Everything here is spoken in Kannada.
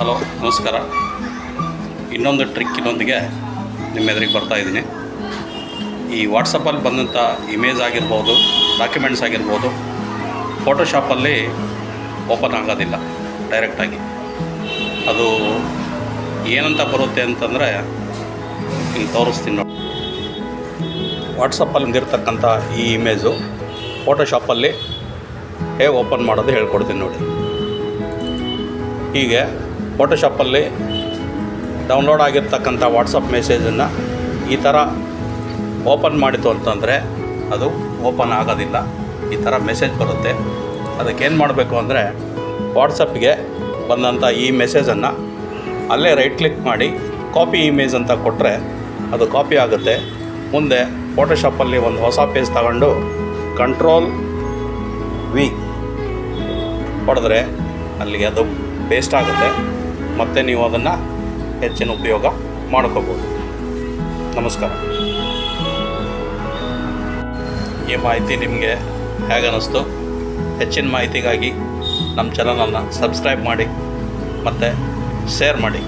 ಹಲೋ, ನಮಸ್ಕಾರ. ಇನ್ನೊಂದು ಟ್ರಿಕ್ಕಿನೊಂದಿಗೆ ನಿಮ್ಮ ಎದುರಿಗೆ ಬರ್ತಾ ಇದ್ದೀನಿ. ಈ ವಾಟ್ಸಪ್ಪಲ್ಲಿ ಬಂದಂಥ ಇಮೇಜ್ ಆಗಿರ್ಬೋದು ಡಾಕ್ಯುಮೆಂಟ್ಸ್ ಆಗಿರ್ಬೋದು ಫೋಟೋಶಾಪಲ್ಲಿ ಓಪನ್ ಆಗೋದಿಲ್ಲ ಡೈರೆಕ್ಟಾಗಿ ಅದು ಏನಂತ ಬರುತ್ತೆ ಅಂತಂದರೆ ಇಲ್ಲಿ ತೋರಿಸ್ತೀನಿ ನೋಡಿ. ವಾಟ್ಸಪ್ಪಲ್ಲಿ ಬಂದಿರತಕ್ಕಂಥ ಈ ಇಮೇಜು ಫೋಟೋಶಾಪಲ್ಲಿ ಹೇಗೆ ಓಪನ್ ಮಾಡೋದು ಹೇಳ್ಕೊಡ್ತೀನಿ ನೋಡಿ. ಹೀಗೆ ಫೋಟೋಶಾಪಲ್ಲಿ ಡೌನ್ಲೋಡ್ ಆಗಿರ್ತಕ್ಕಂಥ ವಾಟ್ಸಪ್ ಮೆಸೇಜನ್ನು ಈ ಥರ ಓಪನ್ ಮಾಡಿತು ಅಂತಂದರೆ ಅದು ಓಪನ್ ಆಗೋದಿಲ್ಲ. ಈ ಥರ ಮೆಸೇಜ್ ಬರುತ್ತೆ. ಅದಕ್ಕೇನು ಮಾಡಬೇಕು ಅಂದರೆ ವಾಟ್ಸಪ್ಗೆ ಬಂದಂಥ ಈ ಮೆಸೇಜನ್ನು ಅಲ್ಲೇ ರೈಟ್ ಕ್ಲಿಕ್ ಮಾಡಿ ಕಾಪಿ ಇಮೇಜ್ ಅಂತ ಕೊಟ್ಟರೆ ಅದು ಕಾಪಿ ಆಗುತ್ತೆ. ಮುಂದೆ ಫೋಟೋಶಾಪಲ್ಲಿ ಒಂದು ಹೊಸ ಪೇಜ್ ತಗೊಂಡು ಕಂಟ್ರೋಲ್ ವಿ ಹೊಡೆದ್ರೆ ಅಲ್ಲಿಗೆ ಅದು ಪೇಸ್ಟ್ ಆಗುತ್ತೆ. ಮತ್ತು ನೀವು ಅದನ್ನು ಹೆಚ್ಚಿನ ಉಪಯೋಗ ಮಾಡ್ಕೋಬೋದು. ನಮಸ್ಕಾರ. ಈ ಮಾಹಿತಿ ನಿಮಗೆ ಹೇಗೆ ಅನ್ನಿಸ್ತು ಹೆಚ್ಚಿನ ಮಾಹಿತಿಗಾಗಿ ನಮ್ಮ ಚಾನಲನ್ನು ಸಬ್ಸ್ಕ್ರೈಬ್ ಮಾಡಿ ಮತ್ತು ಶೇರ್ ಮಾಡಿ.